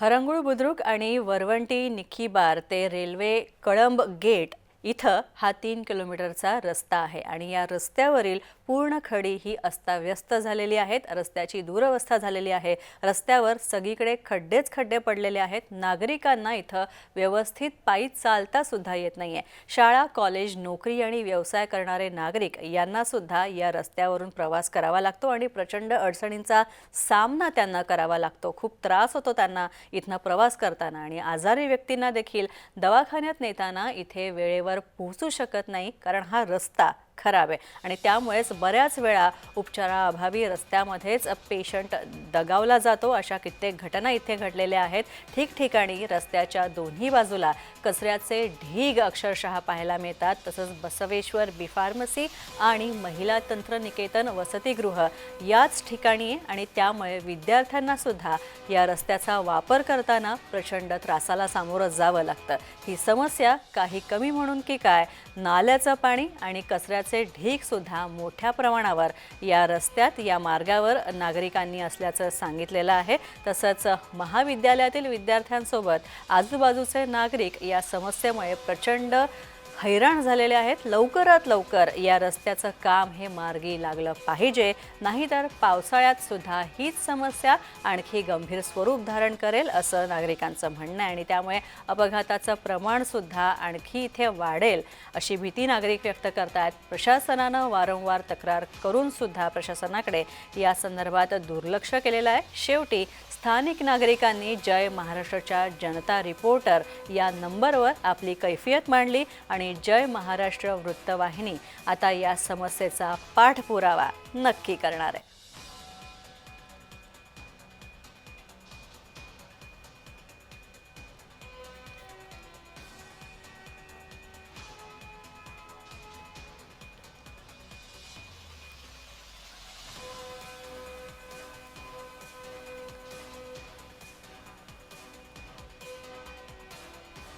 हरंगुळ बुद्रुक आणि वरवंटी निखीबार ते railway Kalamb gate इथं हा तीन किलोमीटरचा रस्ता आहे आणि या रस्त्यावरील पूर्ण खडी ही अस्ताव्यस्त झालेली आहेत. रस्त्याची दुरवस्था झालेली आहे. रस्त्यावर सगळीकडे खड्डेच खड्डे पडलेले आहेत. नागरिकांना इथं व्यवस्थित पायी चालता सुद्धा येत आहे शाळा कॉलेज नोकरी आणि व्यवसाय करणारे नागरिक यांना सुद्धा या रस्त्यावरून प्रवास करावा लागतो आणि प्रचंड अडचणींचा सामना त्यांना करावा लागतो. खूप त्रास होतो त्यांना इथनं प्रवास करताना आणि आजारी व्यक्तींना देखील. दवाखान्यात नेताना इथे वेळेवर पोहोचू शकत नाही कारण हा रस्ता खराब आहे. आणि त्यामुळेच बऱ्याच वेळा उपचाराअभावी रस्त्यामध्येच पेशंट दगावला जातो. अशा कित्येक घटना इथे घडलेल्या आहेत. ठिकठिकाणी रस्त्याच्या दोन्ही बाजूला कचऱ्याचे ढीग अक्षरशः पाहायला मिळतात. तसंच बसवेश्वर बी फार्मसी आणि महिला तंत्रनिकेतन वसतिगृह याच ठिकाणी आणि त्यामुळे विद्यार्थ्यांना सुद्धा या रस्त्याचा वापर करताना प्रचंड त्रासाला सामोरं जावं लागतं. ही समस्या काही कमी म्हणून की काय? नाल्याचं पाणी आणि कचऱ्याचे ढीकसुद्धा मोठ्या प्रमाणावर या रस्त्यात या मार्गावर नागरिकांनी असल्याचं सांगितलेलं आहे. तसंच महाविद्यालयातील विद्यार्थ्यांसोबत आजूबाजूचे नागरिक या समस्येमुळे प्रचंड हैराण झालेले आहेत. लवकरात लवकर या रस्त्याचं काम हे मार्गी लागलं पाहिजे. नाहीतर पावसाळ्यात सुद्धा हीच समस्या आणखी गंभीर स्वरूप धारण करेल असं नागरिकांचं म्हणणं आहे. आणि त्यामुळे अपघाताचं प्रमाणसुद्धा आणखी इथे वाढेल अशी भीती नागरिक व्यक्त करतायत. प्रशासनानं वारंवार तक्रार करूनसुद्धा प्रशासनाकडे या संदर्भात दुर्लक्ष केलेलं आहे. शेवटी स्थानिक नागरिकांनी जय महाराष्ट्राच्या जनता रिपोर्टर या नंबरवर आपली कैफियत मांडली आणि आणि जय महाराष्ट्र वृत्तवाहिनी. आता या समस्येचा पाठपुरावा नक्की करणार आहे.